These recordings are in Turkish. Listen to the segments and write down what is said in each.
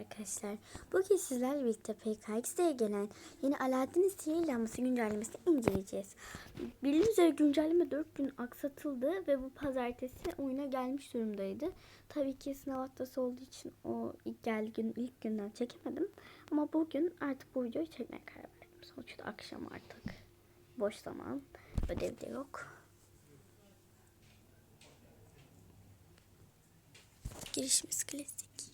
arkadaşlar. Bugün sizlerle birlikte PKX'de gelen yeni Aladdin sihirli lambası güncellemesini inceleyeceğiz. Bildiğiniz üzere güncelleme 4 gün aksatıldı ve bu pazartesi oyuna gelmiş durumdaydı. Tabii ki sınav haftası olduğu için o ilk geldiği gün ilk günden çekemedim. Ama bugün artık bu videoyu çekmeye karar verdim. Sonuçta akşam artık. Boş zaman. Ödev de yok. Girişimiz klasik.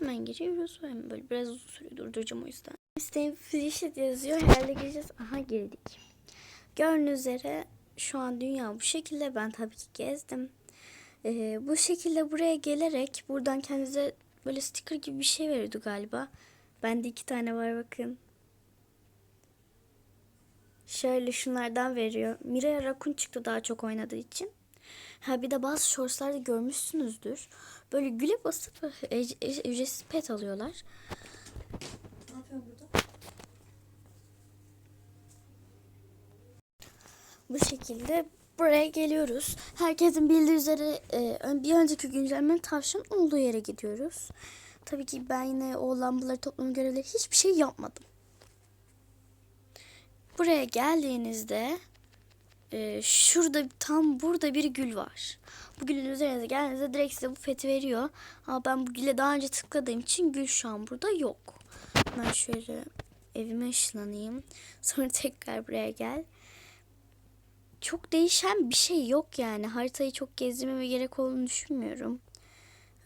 Hemen giriyoruz. Hemen böyle biraz uzun süre durduracağım o yüzden. Stay Frishet yazıyor. Herhalde gireceğiz. Aha girdik. Gördüğünüz üzere şu an dünya bu şekilde. Ben tabii ki gezdim. Ee, bu şekilde buraya gelerek buradan kendinize böyle sticker gibi bir şey veriyordu galiba. Bende iki tane var bakın. Şöyle şunlardan veriyor. Mirai Rakun çıktı daha çok oynadığı için. Ha bir de bazı shortslarda görmüşsünüzdür. Böyle güle basıp e- ücretsiz pet alıyorlar. Ne yapıyorsun burada? Bu şekilde buraya geliyoruz. Herkesin bildiği üzere e, bir önceki güncellemenin tavşan olduğu yere gidiyoruz. Tabii ki ben yine o lambaları toplama görevleri hiçbir şey yapmadım. Buraya geldiğinizde e, şurada tam burada bir gül var. Bu gülün üzerine geldiğinizde direkt size bu peti veriyor. Ama ben bu güle daha önce tıkladığım için gül şu an burada yok. Ben şöyle evime ışınlanayım. Sonra tekrar buraya gel çok değişen bir şey yok yani. Haritayı çok gezdirmeme gerek olduğunu düşünmüyorum.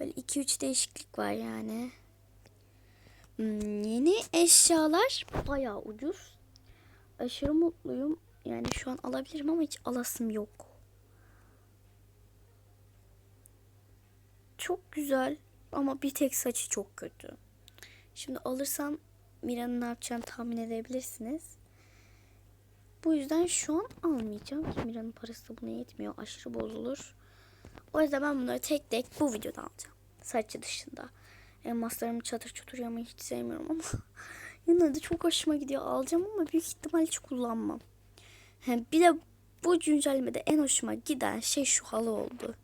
Böyle 2-3 değişiklik var yani. Hmm, yeni eşyalar bayağı ucuz. Aşırı mutluyum. Yani şu an alabilirim ama hiç alasım yok. Çok güzel ama bir tek saçı çok kötü. Şimdi alırsam Mira'nın ne yapacağını tahmin edebilirsiniz. Bu yüzden şu an almayacağım. Mira'nın parası da buna yetmiyor. Aşırı bozulur. O yüzden ben bunları tek tek bu videoda alacağım. Saçı dışında. Elmaslarımı çatır çutur yamayı hiç sevmiyorum ama yine de çok hoşuma gidiyor. Alacağım ama büyük ihtimal hiç kullanmam. Bir de bu güncellemede en hoşuma giden şey şu halı oldu.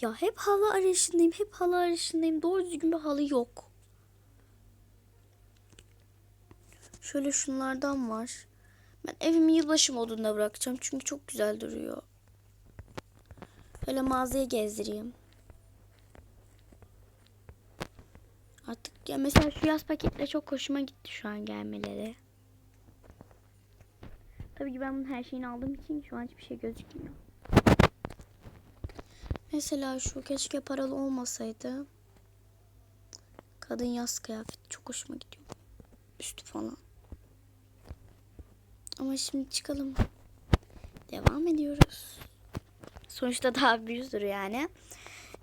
Ya hep halı arayışındayım, hep halı arayışındayım. Doğru düzgün bir halı yok. Şöyle şunlardan var. Ben evimi yılbaşı modunda bırakacağım çünkü çok güzel duruyor. Böyle mağazaya gezdireyim. Artık ya mesela şu yaz paketle çok hoşuma gitti şu an gelmeleri. Tabii ki ben bunun her şeyini aldığım için şu an hiçbir şey gözükmüyor. Mesela şu keşke paralı olmasaydı. Kadın yaz kıyafeti çok hoşuma gidiyor. Üstü falan. Ama şimdi çıkalım. Devam ediyoruz. Sonuçta daha bir sürü yani.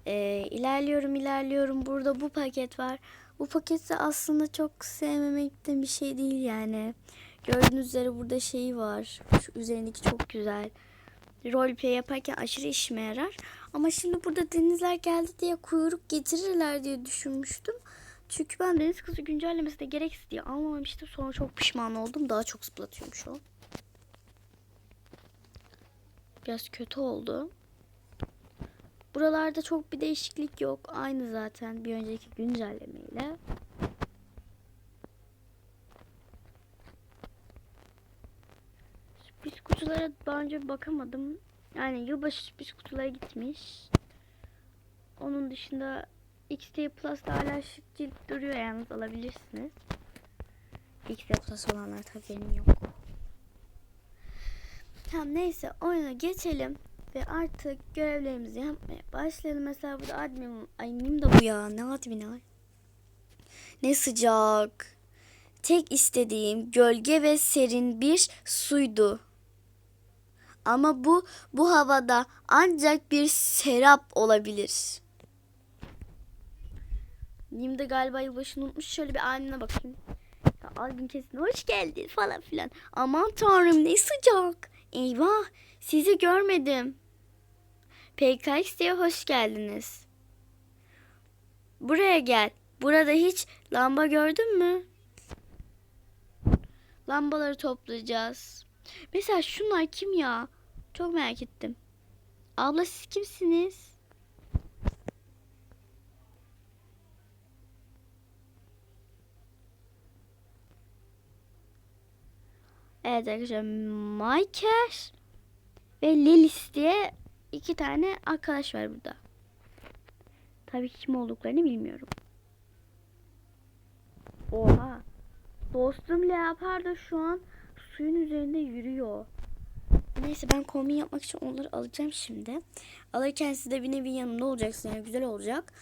Ee, ilerliyorum ilerliyorum. Burada bu paket var. Bu paketi aslında çok sevmemekten bir şey değil yani. Gördüğünüz üzere burada şey var. Şu üzerindeki çok güzel. Roleplay yaparken aşırı işime yarar. Ama şimdi burada denizler geldi diye kuyruk getirirler diye düşünmüştüm. Çünkü ben deniz kızı güncellemesine gereksiz diye almamıştım. Sonra çok pişman oldum. Daha çok zıplatıyormuş o. Biraz kötü oldu. Buralarda çok bir değişiklik yok. Aynı zaten bir önceki güncellemeyle. Sürpriz kutulara daha önce bakamadım. Yani yılbaşı sürpriz kutulara gitmiş. Onun dışında XT Plus'ta hala şık cilt duruyor yalnız alabilirsiniz. XT Plus olanlar tabii benim yok. Tamam neyse oyuna geçelim. Ve artık görevlerimizi yapmaya başlayalım. Mesela burada admin... Ay nim de bu ya. Ne admin ay? Ne sıcak. Tek istediğim gölge ve serin bir suydu. Ama bu bu havada ancak bir serap olabilir. Nim de galiba yılbaşını unutmuş. Şöyle bir haline bakayım. Ya, albüm kesin hoş geldin falan filan. Aman tanrım ne sıcak. Eyvah sizi görmedim. PKX'ye hoş geldiniz. Buraya gel. Burada hiç lamba gördün mü? Lambaları toplayacağız. Mesela şunlar kim ya? Çok merak ettim. Abla siz kimsiniz? Evet arkadaşlar Miker ve Lilis diye iki tane arkadaş var burada. Tabii kim olduklarını bilmiyorum. Oha. Dostum Leopard da şu an suyun üzerinde yürüyor. Neyse ben kombin yapmak için onları alacağım şimdi. Alırken siz de bir nevi yanımda olacaksın yani güzel olacak.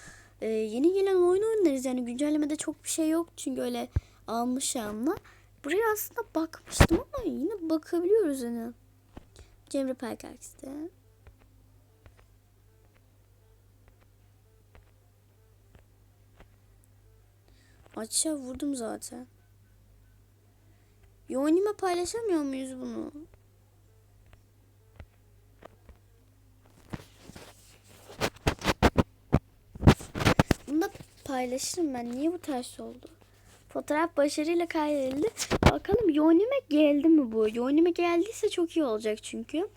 Ee, yeni gelen oyun oynarız yani güncellemede çok bir şey yok çünkü öyle almış yanına. Buraya aslında bakmıştım ama yine bakabiliyoruz yani. Cemre Perkaks'te. Aşağı vurdum zaten. Yoğunime paylaşamıyor muyuz? Bunu paylaşırım ben. Niye bu ters oldu? Fotoğraf başarıyla kaydedildi. Bakalım Yoğunime geldi mi bu? Yoğunime geldiyse çok iyi olacak çünkü.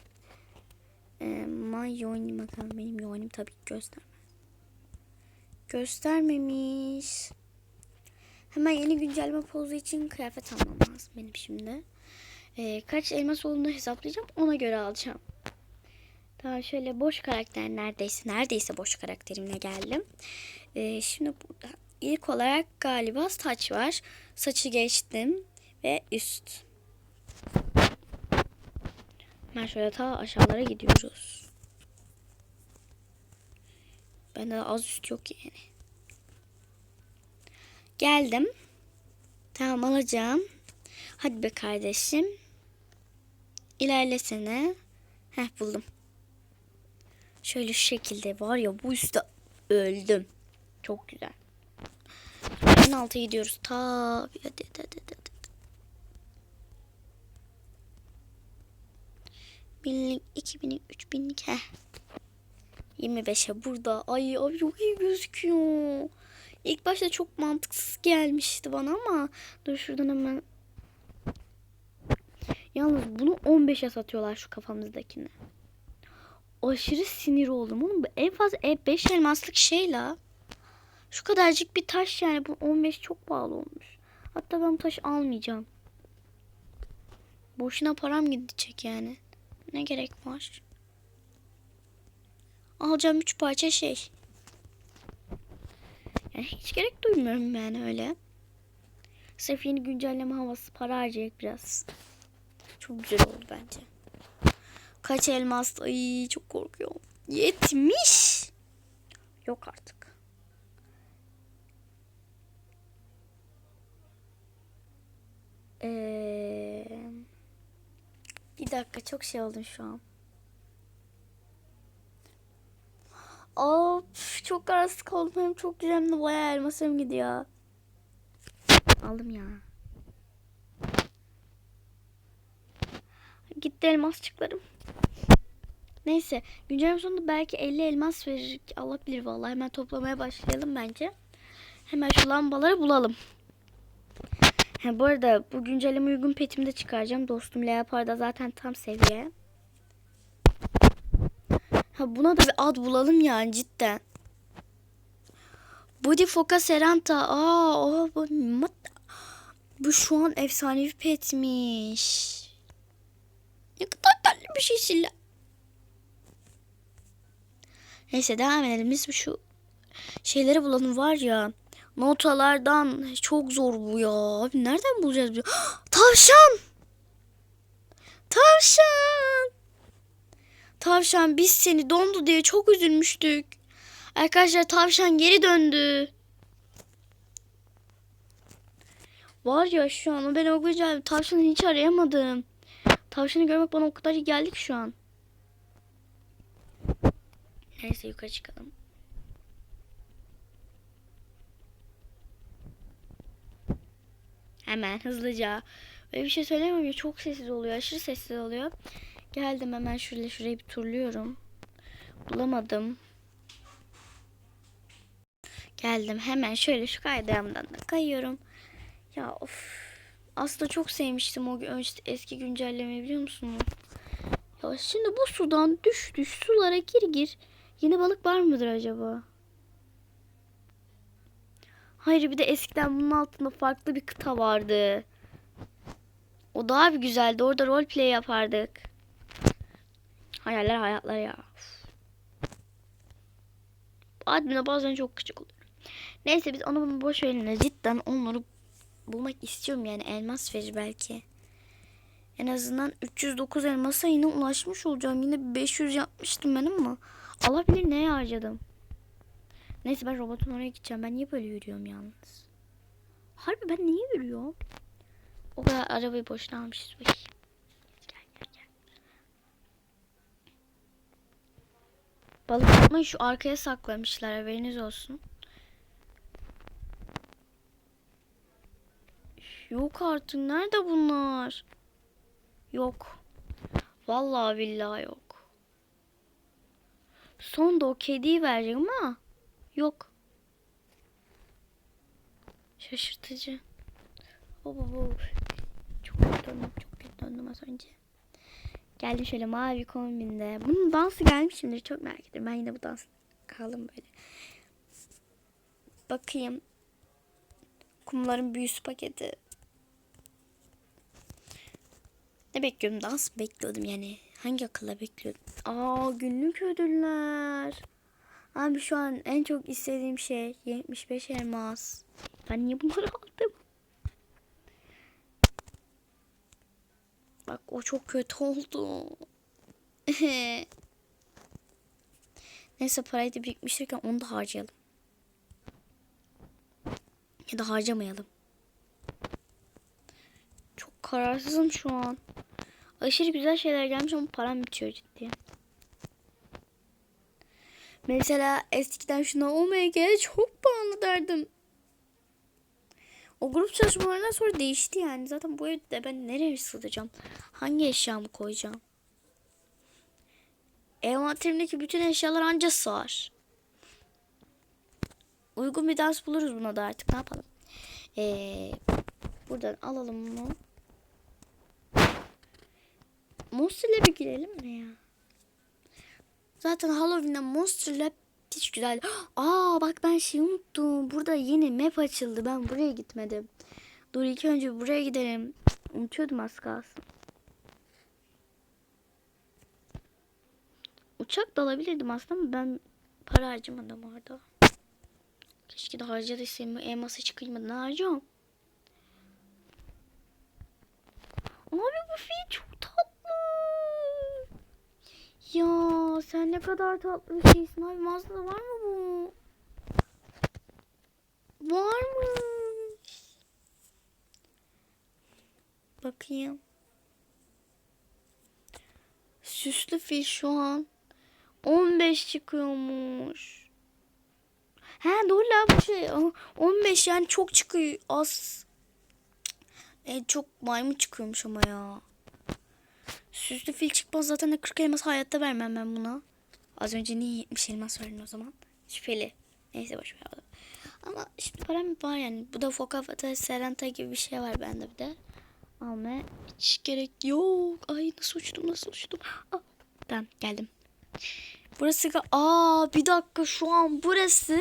Ee, my Yoğunim bakalım. Benim Yoğunim tabii ki göstermez. Göstermemiş. Hemen yeni güncelleme pozu için kıyafet almam lazım benim şimdi. Ee, kaç elmas olduğunu hesaplayacağım. Ona göre alacağım. Tamam şöyle boş karakter neredeyse neredeyse boş karakterimle geldim. Ee, şimdi burada ilk olarak galiba saç var. Saçı geçtim ve üst. Ben şöyle ta aşağılara gidiyoruz. Bende de az üst yok yani. Geldim. Tamam alacağım. Hadi be kardeşim. İlerlesene. Heh buldum. Şöyle şu şekilde var ya bu üstte öldüm. Çok güzel. En alta gidiyoruz. Tabii hadi hadi hadi. hadi. Binlik, iki binlik, üç binlik. Heh. 25'e burada. Ay abi çok iyi gözüküyor. İlk başta çok mantıksız gelmişti bana ama dur şuradan hemen. Yalnız bunu 15'e satıyorlar şu kafamızdakini. Aşırı sinir oldum oğlum. En fazla e 5 elmaslık şey la. Şu kadarcık bir taş yani bu 15 çok pahalı olmuş. Hatta ben bu taşı almayacağım. Boşuna param gidecek yani. Ne gerek var? Alacağım 3 parça şey. Yani hiç gerek duymuyorum yani öyle. Sırf yeni güncelleme havası para harcayacak biraz. Çok güzel oldu bence. Kaç elmas? Ay çok korkuyorum. 70. Yok artık. Ee, bir dakika çok şey oldum şu an. Of çok kararsız kaldım. Hem çok güzel hem bayağı elmasım gidiyor. Aldım ya. Gitti elmasçıklarım. Neyse güncelleme sonunda belki 50 elmas verir. Allah bilir vallahi hemen toplamaya başlayalım bence. Hemen şu lambaları bulalım. Ha, bu arada bu güncelleme uygun petimi de çıkaracağım. Dostum Leopard'a zaten tam seviye. Ha, buna da bir ad bulalım yani cidden. Body Foca Seranta. Aa, oha, bu, mat- bu şu an efsanevi petmiş. Ne kadar tatlı bir şey Silla. Neyse devam edelim. Biz bu şu şeyleri bulalım var ya. Notalardan çok zor bu ya. Abi nereden bulacağız? biz? Tavşan! Tavşan! Tavşan biz seni dondu diye çok üzülmüştük. Arkadaşlar tavşan geri döndü. Var ya şu an ben o güzel tavşanı hiç arayamadım. Tavşanı görmek bana o kadar iyi geldi ki şu an. Neyse yukarı çıkalım. Hemen hızlıca. Öyle bir şey söyleyemem ya çok sessiz oluyor. Aşırı sessiz oluyor. Geldim hemen şöyle şurayı bir turluyorum. Bulamadım. Geldim hemen şöyle şu kaydağımdan da kayıyorum. Ya of. Aslında çok sevmiştim o gün- eski güncellemeyi biliyor musunuz? Ya şimdi bu sudan düş düş sulara gir gir. Yeni balık var mıdır acaba? Hayır bir de eskiden bunun altında farklı bir kıta vardı. O daha bir güzeldi. Orada roleplay yapardık. Hayaller hayatlar ya. Admin'e bazen çok küçük oluyor. Neyse biz onu boş verin. de Cidden onları bulmak istiyorum yani elmas verir belki. En azından 309 elmasa yine ulaşmış olacağım. Yine 500 yapmıştım ben ama alabilir neye harcadım? Neyse ben robotun oraya gideceğim. Ben niye böyle yürüyorum yalnız? Harbi ben niye yürüyorum? O kadar arabayı boşuna almışız. Uy. Balık tutmayı şu arkaya saklamışlar haberiniz olsun. Yok artık nerede bunlar? Yok. Vallahi billahi yok. Son da o kediyi vereceğim ama yok. Şaşırtıcı. Hop hop hop. Çok kötü döndüm. Çok kötü döndüm az önce. Geldim şöyle mavi kombinde. Bunun dansı gelmişimdir. Çok merak ediyorum. Ben yine bu dans kaldım böyle. Bakayım. Kumların büyüsü paketi. Ne bekliyordum? Dans bekliyordum yani. Hangi akılla bekliyordum? Aa günlük ödüller. Abi şu an en çok istediğim şey 75 elmas. Ben niye bunları aldım? Bak o çok kötü oldu. Neyse parayı da birikmiştirken onu da harcayalım. Ya da harcamayalım. Çok kararsızım şu an. Aşırı güzel şeyler gelmiş ama param bitiyor ciddi. Mesela eskiden şuna Omega çok pahalı derdim. O grup çalışmalarından sonra değişti yani. Zaten bu evde ben nereye sığdıracağım? Hangi eşyamı koyacağım? Envanterimdeki bütün eşyalar anca sığar. Uygun bir dans buluruz buna da artık. Ne yapalım? Ee, buradan alalım bunu. Monster'la bir girelim mi ya? Zaten Halloween'de Monster'la hiç güzel. Aa bak ben şey unuttum. Burada yeni map açıldı. Ben buraya gitmedim. Dur ilk önce buraya gidelim. Unutuyordum az kalsın. Uçak da alabilirdim aslında ama ben para harcamadım orada. Keşke de harcadıysam elması çıkmadan harcıyorum. Abi bu fil çok tatlı. Ya sen ne kadar tatlı bir şeysin abi. Mağazada var mı bu? Var mı? Bakayım. Süslü fil şu an 15 çıkıyormuş. He doğru la bu şey. 15 yani çok çıkıyor. Az. E, çok maymun çıkıyormuş ama ya. Süslü fil çıkmaz zaten de 40 elmas hayatta vermem ben buna. Az önce niye 70 elmas verdin o zaman? Şüpheli. Neyse boş ver. Ama şimdi param var yani. Bu da Fokafata, Serenta gibi bir şey var bende bir de. Almaya hiç gerek yok. Ay nasıl uçtum nasıl uçtum. Ah, tamam geldim. Burası aa bir dakika şu an burası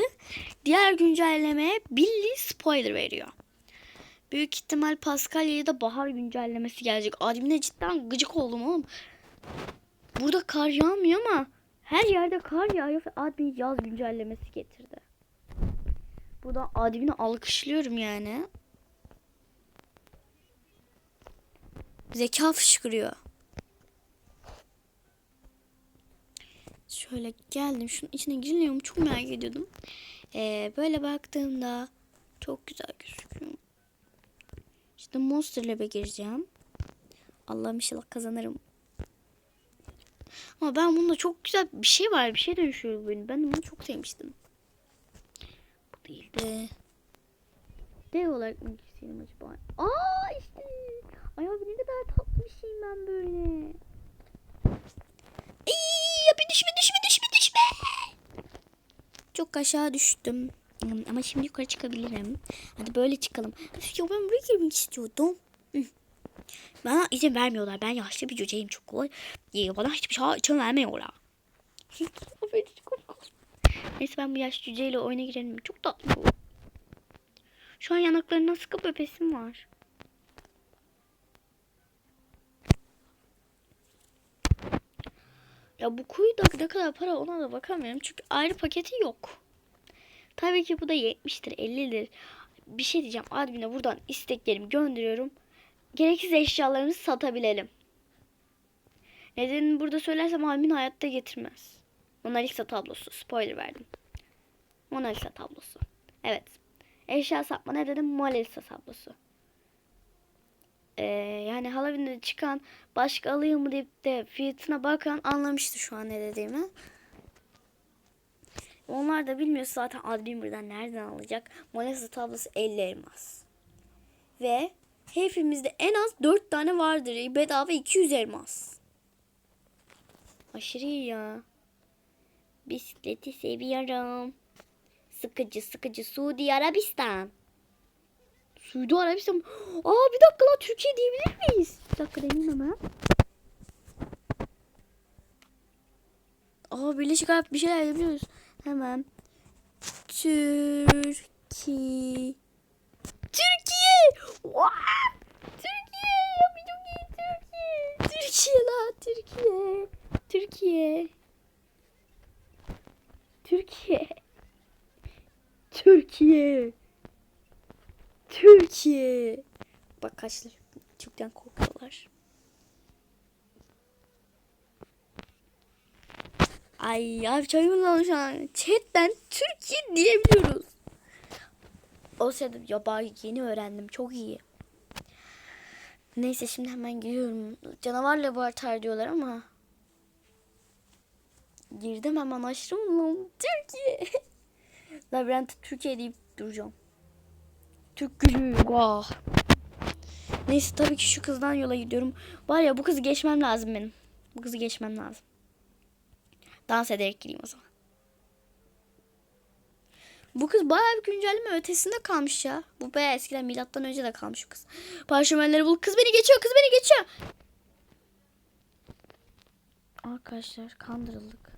diğer güncellemeye Billy spoiler veriyor. Büyük ihtimal Paskalya'ya da bahar güncellemesi gelecek. Admine cidden gıcık oldum oğlum. Burada kar yağmıyor ama her yerde kar yağıyor ve admin yaz güncellemesi getirdi. Burada admini alkışlıyorum yani. Zeka fışkırıyor. Şöyle geldim. Şunun içine giriliyor mu çok merak ediyordum. Ee, böyle baktığımda çok güzel gözüküyor. İşte Monster Lab'e gireceğim. Allah'ım inşallah kazanırım. Ama ben bunda çok güzel bir şey var. Bir şey dönüşüyor benim. Ben bunu çok sevmiştim. Bu değil de. Dev olarak mı girseydim acaba? Aa işte. Ay abi ne kadar tatlı bir şeyim ben böyle. Ay, abi düşme düşme düşme düşme. Çok aşağı düştüm. Ama şimdi yukarı çıkabilirim. Hadi böyle çıkalım. Ya ben buraya girmek istiyordum. Bana izin vermiyorlar. Ben yaşlı bir cüceyim çok kolay. Ee, bana hiçbir şey için vermiyorlar. Neyse ben bu yaşlı cüceyle oyuna girelim. Çok tatlı bu. Şu an yanaklarına sıkı öpesim var. Ya bu kuyuda ne kadar para ona da bakamıyorum. Çünkü ayrı paketi yok. Tabii ki bu da 70'tir 50'dir. Bir şey diyeceğim. Admin'e buradan isteklerimi gönderiyorum. Gereksiz eşyalarımızı satabilelim. Nedenini burada söylersem admin hayatta getirmez. Mona Lisa tablosu. Spoiler verdim. Mona Lisa tablosu. Evet. Eşya satma ne dedim? Mona Lisa tablosu. Ee, yani Halloween'de çıkan başka alayım mı deyip de fiyatına bakan anlamıştı şu an ne dediğimi. Onlar da bilmiyorsa zaten admin buradan nereden alacak? Mona Lisa tablosu 50 elmas. Ve hepimizde en az 4 tane vardır. Bedava 200 elmas. Aşırı iyi ya. Bisikleti seviyorum. Sıkıcı sıkıcı Suudi Arabistan. Suudi Arabistan. Aa bir dakika lan Türkiye diyebilir miyiz? Bir dakika deneyeyim hemen. Aa Birleşik Arap bir şeyler yapıyoruz. Hemen. Türkiye. Türkiye. Wow! Türkiye. Ya bir çok iyi Türkiye. Türkiye la Türkiye. Türkiye. Türkiye. Türkiye. Türkiye. Bak kaçlar Türk'ten korkuyorlar. Ay abi çayımın lan şu an. Chatten Türkiye diyebiliyoruz. O sırada ya bak yeni öğrendim. Çok iyi. Neyse şimdi hemen giriyorum. Canavar laboratuvar diyorlar ama. Girdim hemen lan. Türkiye. Labirent Türkiye deyip duracağım. Türk gülü. Vah. Neyse tabii ki şu kızdan yola gidiyorum. Var ya bu kızı geçmem lazım benim. Bu kızı geçmem lazım. Dans ederek gireyim o zaman. Bu kız bayağı bir güncelleme ötesinde kalmış ya. Bu bayağı eskiden milattan önce de kalmış bu kız. Parşömenleri bul. Kız beni geçiyor. Kız beni geçiyor. Arkadaşlar kandırıldık.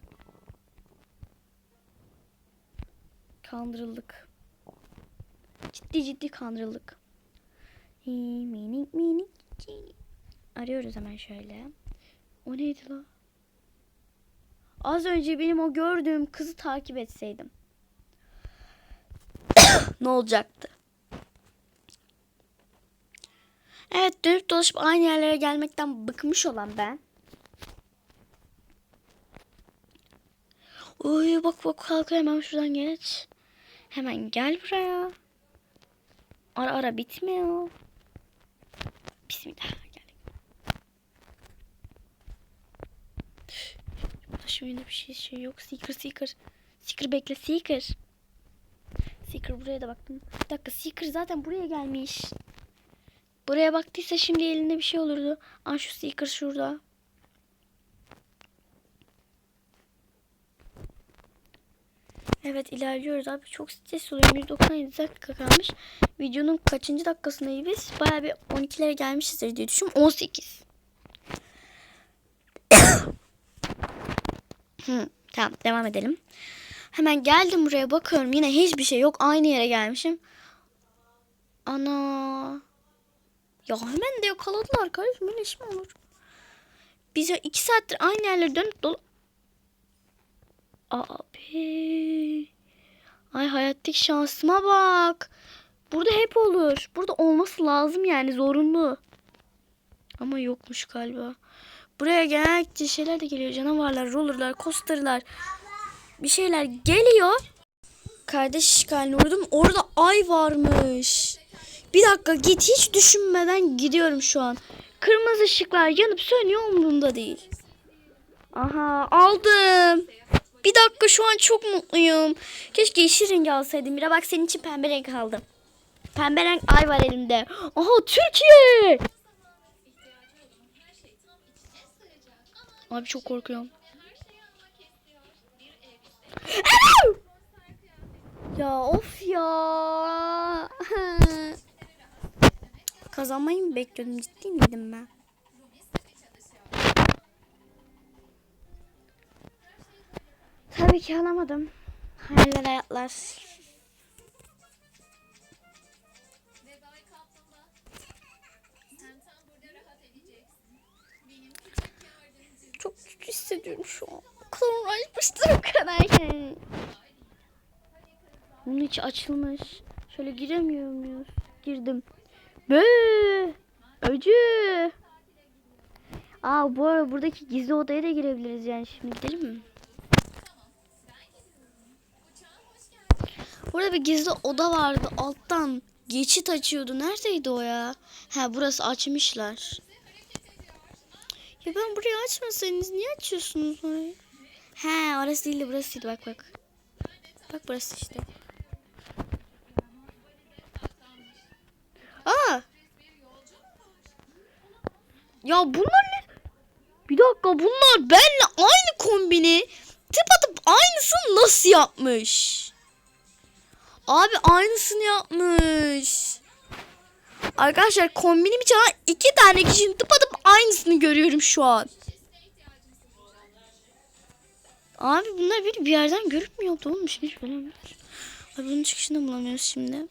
Kandırıldık. Ciddi ciddi kandırıldık. Hii, Minik minik. Arıyoruz hemen şöyle. O neydi la? Az önce benim o gördüğüm kızı takip etseydim. ne olacaktı? Evet dönüp dolaşıp aynı yerlere gelmekten bıkmış olan ben. Uy bak bak kalk hemen şuradan geç. Hemen gel buraya. Ara ara bitmiyor. Bismillah oyunda bir şey, şey yok. Seeker Seeker. Seeker bekle Seeker. Seeker buraya da baktım. Bir dakika Seeker zaten buraya gelmiş. Buraya baktıysa şimdi elinde bir şey olurdu. Aa şu Seeker şurada. Evet ilerliyoruz abi. Çok stres oluyorum. 197 dakika kalmış. Videonun kaçıncı dakikasındayız biz? Baya bir 12'lere gelmişizdir diye düşünüyorum. 18. Hı, tamam devam edelim. Hemen geldim buraya bakıyorum. Yine hiçbir şey yok. Aynı yere gelmişim. Ana. Ya hemen de yakaladılar kardeşim. Böyle iş mi olur? Bize iki saattir aynı yerlere dönüp dolu... Abi. Ay hayattaki şansıma bak. Burada hep olur. Burada olması lazım yani zorunlu. Ama yokmuş galiba. Buraya genellikle şeyler de geliyor. Canavarlar, rollerlar, coasterlar. Bir şeyler geliyor. Kardeş işgaline uğradım. Orada ay varmış. Bir dakika git hiç düşünmeden gidiyorum şu an. Kırmızı ışıklar yanıp sönüyor umurumda değil. Aha aldım. Bir dakika şu an çok mutluyum. Keşke yeşil rengi alsaydım. Mira bak senin için pembe renk aldım. Pembe renk ay var elimde. Aha Türkiye. Abi çok korkuyorum. Ya of ya. Kazanmayı mı bekliyordum? Ciddi miydim ben? Tabii ki alamadım. Hayaller hayatlar. Çok kötü hissediyorum şu an. O kadar uğraşmıştım o kadar. Bunun içi açılmış. Şöyle giremiyor muyuz? Girdim. Bı! Öcü! Aa bu arada buradaki gizli odaya da girebiliriz yani şimdi gidelim mi? Burada bir gizli oda vardı alttan. Geçit açıyordu. Neredeydi o ya? Ha burası açmışlar. Ya ben burayı açmasaydınız niye açıyorsunuz orayı? He orası değildi burasıydı bak bak. Bak burası işte. Aa! Ya bunlar ne? Bir dakika bunlar benle aynı kombini tıpatıp aynısını nasıl yapmış? Abi aynısını yapmış. Arkadaşlar kombinim çalan iki tane kişinin tıpatıp aynısını görüyorum şu an. Abi bunlar beni bir yerden görüp mü yaptı oğlum şimdi hiç bulamıyoruz. Abi bunun çıkışını bulamıyoruz şimdi.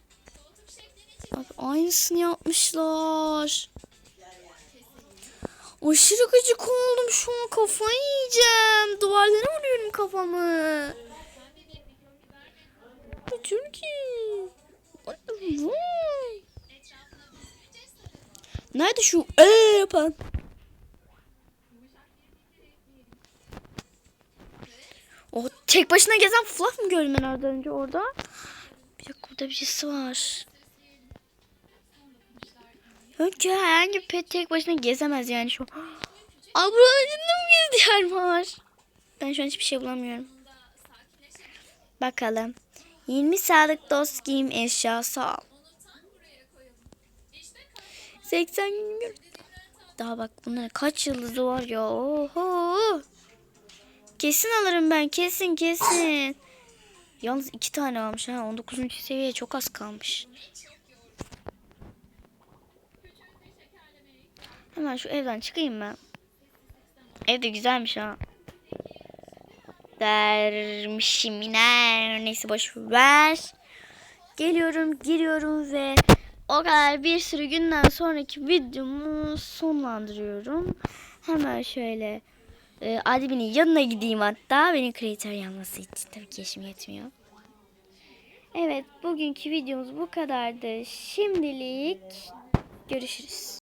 Abi aynısını yapmışlar. Aşırı gıcık oldum şu an kafayı yiyeceğim. Duvarlara vuruyorum kafamı. Türkiye. Nerede şu ee yapan? O tek başına gezen Fluff mı gördüm ben oradan önce orada? Bir dakika burada birisi var. Önce herhangi bir pet tek başına gezemez yani şu. Aa içinde mi gizli var? Ben şu an hiçbir şey bulamıyorum. Bakalım. 20 sağlık dost giyim eşyası al. 80 gün Daha bak bunların kaç yıldızı var ya. Oho. Kesin alırım ben. Kesin kesin. Yalnız iki tane almış ha. 19. seviyeye çok az kalmış. Hemen şu evden çıkayım ben. Ev de güzelmiş ha. Dermişim iner. Neyse boş ver. Geliyorum giriyorum ve o kadar bir sürü günden sonraki videomu sonlandırıyorum. Hemen şöyle e, adminin yanına gideyim hatta. Benim kriter yanması için tabii ki yaşım yetmiyor. Evet bugünkü videomuz bu kadardı. Şimdilik görüşürüz.